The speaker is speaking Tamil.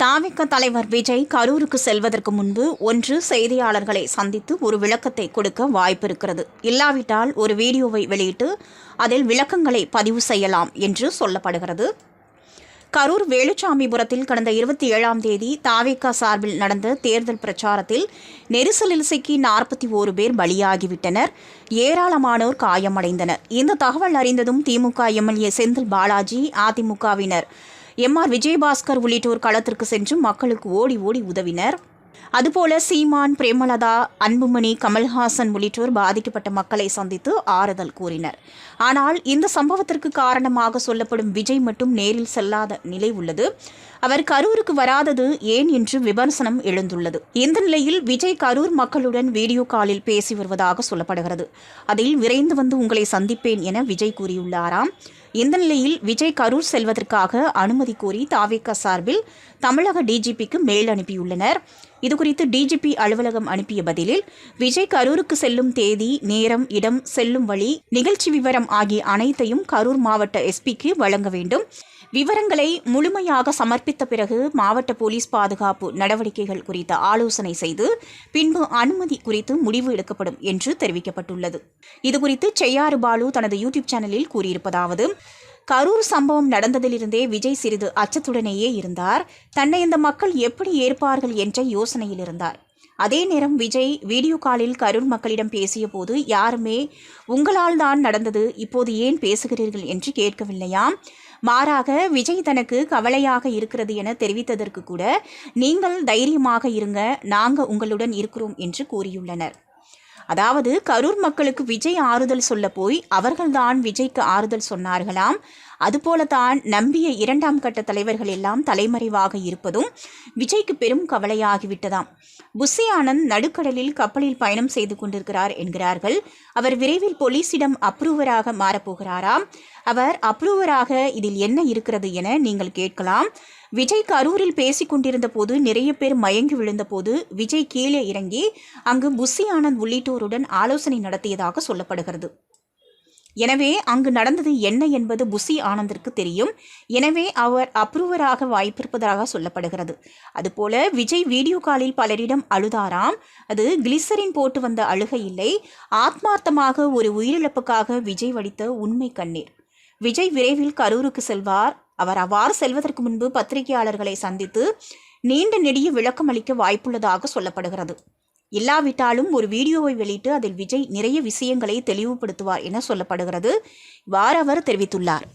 தாவிக தலைவர் விஜய் கரூருக்கு செல்வதற்கு முன்பு ஒன்று செய்தியாளர்களை சந்தித்து ஒரு விளக்கத்தை கொடுக்க வாய்ப்பிருக்கிறது. இல்லாவிட்டால் ஒரு வீடியோவை வெளியிட்டு அதில் விளக்கங்களை பதிவு செய்யலாம் என்று சொல்லப்படுகிறது. கரூர் வேலுச்சாமிபுரத்தில் கடந்த இருபத்தி ஏழாம் தேதி தாவேக்கா சார்பில் நடந்த தேர்தல் பிரச்சாரத்தில் நெரிசலில் சிக்கி நாற்பத்தி ஓரு பேர் பலியாகிவிட்டனர். ஏராளமானோர் காயமடைந்தனர். இந்த தகவல் அறிந்ததும் திமுக எம்எல்ஏ செந்தில் பாலாஜி அதிமுகவினர் எம் ஆர் விஜயபாஸ்கர் உள்ளிட்டோர் களத்திற்கு சென்று மக்களுக்கு ஓடி ஓடி உதவினர். அதுபோல சீமான் பிரேமலதா அன்புமணி கமல்ஹாசன் உள்ளிட்டோர் பாதிக்கப்பட்ட மக்களை சந்தித்து ஆறுதல் கூறினர். ஆனால் இந்த சம்பவத்திற்கு காரணமாக சொல்லப்படும் விஜய் மட்டும் நேரில் செல்லாத நிலை உள்ளது. அவர் கரூருக்கு வராதது ஏன் என்று விமர்சனம் எழுந்துள்ளது. இந்த நிலையில் விஜய் கரூர் மக்களுடன் வீடியோ காலில் பேசி வருவதாக சொல்லப்படுகிறது. அதில் விரைந்து வந்து உங்களை சந்திப்பேன் என விஜய் கூறியுள்ளாராம். இந்த நிலையில் விஜய் கரூர் செல்வதற்காக அனுமதி கோரி தாவேக சார்பில் தமிழக டிஜிபிக்கு மேல் அனுப்பியுள்ளனர். இதுகுறித்து டிஜிபி அலுவலகம் அனுப்பிய பதிலில் விஜய் கரூருக்கு செல்லும் தேதி நேரம் இடம் செல்லும் வழி நிகழ்ச்சி விவரம் ஆகிய அனைத்தையும் கரூர் மாவட்ட எஸ்பிக்கு வழங்க வேண்டும். விவரங்களை முழுமையாக சமர்ப்பித்த பிறகு மாவட்ட போலீஸ் பாதுகாப்பு நடவடிக்கைகள் குறித்த ஆலோசனை செய்து பின்பு அனுமதி குறித்து முடிவு எடுக்கப்படும் என்று தெரிவிக்கப்பட்டுள்ளது. இதுகுறித்து செய்யாறு பாலு தனது யூடியூப் சேனலில் கூறியிருப்பதாவது கரூர் சம்பவம் நடந்ததிலிருந்தே விஜய் சிறிது அச்சத்துடனேயே இருந்தார். தன்னை இந்த மக்கள் எப்படி ஏற்பார்கள் என்ற யோசனையில் இருந்தார். அதே நேரம் விஜய் வீடியோ காலில் கரூர் மக்களிடம் பேசிய போது யாருமே உங்களால் தான் நடந்தது இப்போது ஏன் பேசுகிறீர்கள்? என்று கேட்கவில்லையாம். மாறாக விஜய் தனக்கு கவலையாக இருக்கிறது என தெரிவித்ததற்கு கூட நீங்கள் தைரியமாக இருங்க நாங்கள் உங்களுடன் இருக்கிறோம் என்று கூறியுள்ளனர். அதாவது கரூர் மக்களுக்கு விஜய் ஆறுதல் சொல்ல போய் அவர்கள்தான் விஜய்க்கு ஆறுதல் சொன்னார்களாம். அதுபோலத்தான் நம்பிய இரண்டாம் கட்ட தலைவர்கள் எல்லாம் தலைமறைவாக இருப்பதும் விஜய்க்கு பெரும் கவலையாகிவிட்டதாம். புஸ்ஸி ஆனந்த் நடுக்கடலில் கப்பலில் பயணம் செய்து கொண்டிருக்கிறார் என்கிறார்கள். அவர் விரைவில் போலீசிடம் அப்ரூவராக மாறப்போகிறாராம். அவர் அப்ரூவராக இதில் என்ன இருக்கிறது என நீங்கள் கேட்கலாம். விஜய் கரூரில் பேசிக் கொண்டிருந்த போது நிறைய பேர் மயங்கி விழுந்தபோது விஜய் கீழே இறங்கி அங்கு புஷி ஆனந்த் உள்ளிட்டோருடன் ஆலோசனை நடத்தியதாக சொல்லப்படுகிறது. எனவே அங்கு நடந்தது என்ன என்பது புசி ஆனந்திற்கு தெரியும். எனவே அவர் அப்ரூவராக வாய்ப்பிருப்பதாக சொல்லப்படுகிறது. அதுபோல விஜய் வீடியோ காலில் பலரிடம் அழுதாராம். அது கிளிசரின் போட்டு வந்த அழுகை இல்லை. ஆத்மார்த்தமாக ஒரு உயிரிழப்புக்காக விஜய் வடித்த உண்மை கண்ணீர். விஜய் விரைவில் கரூருக்கு செல்வார். அவர் அவ்வாறு செல்வதற்கு முன்பு பத்திரிகையாளர்களை சந்தித்து நீண்ட நெடிய விளக்கம் அளிக்க வாய்ப்புள்ளதாக சொல்லப்படுகிறது. இல்லாவிட்டாலும் ஒரு வீடியோவை வெளியிட்டு அதில் விஜய் நிறைய விஷயங்களை தெளிவுபடுத்துவார் என சொல்லப்படுகிறது. இவ்வாறு அவர் தெரிவித்துள்ளார்.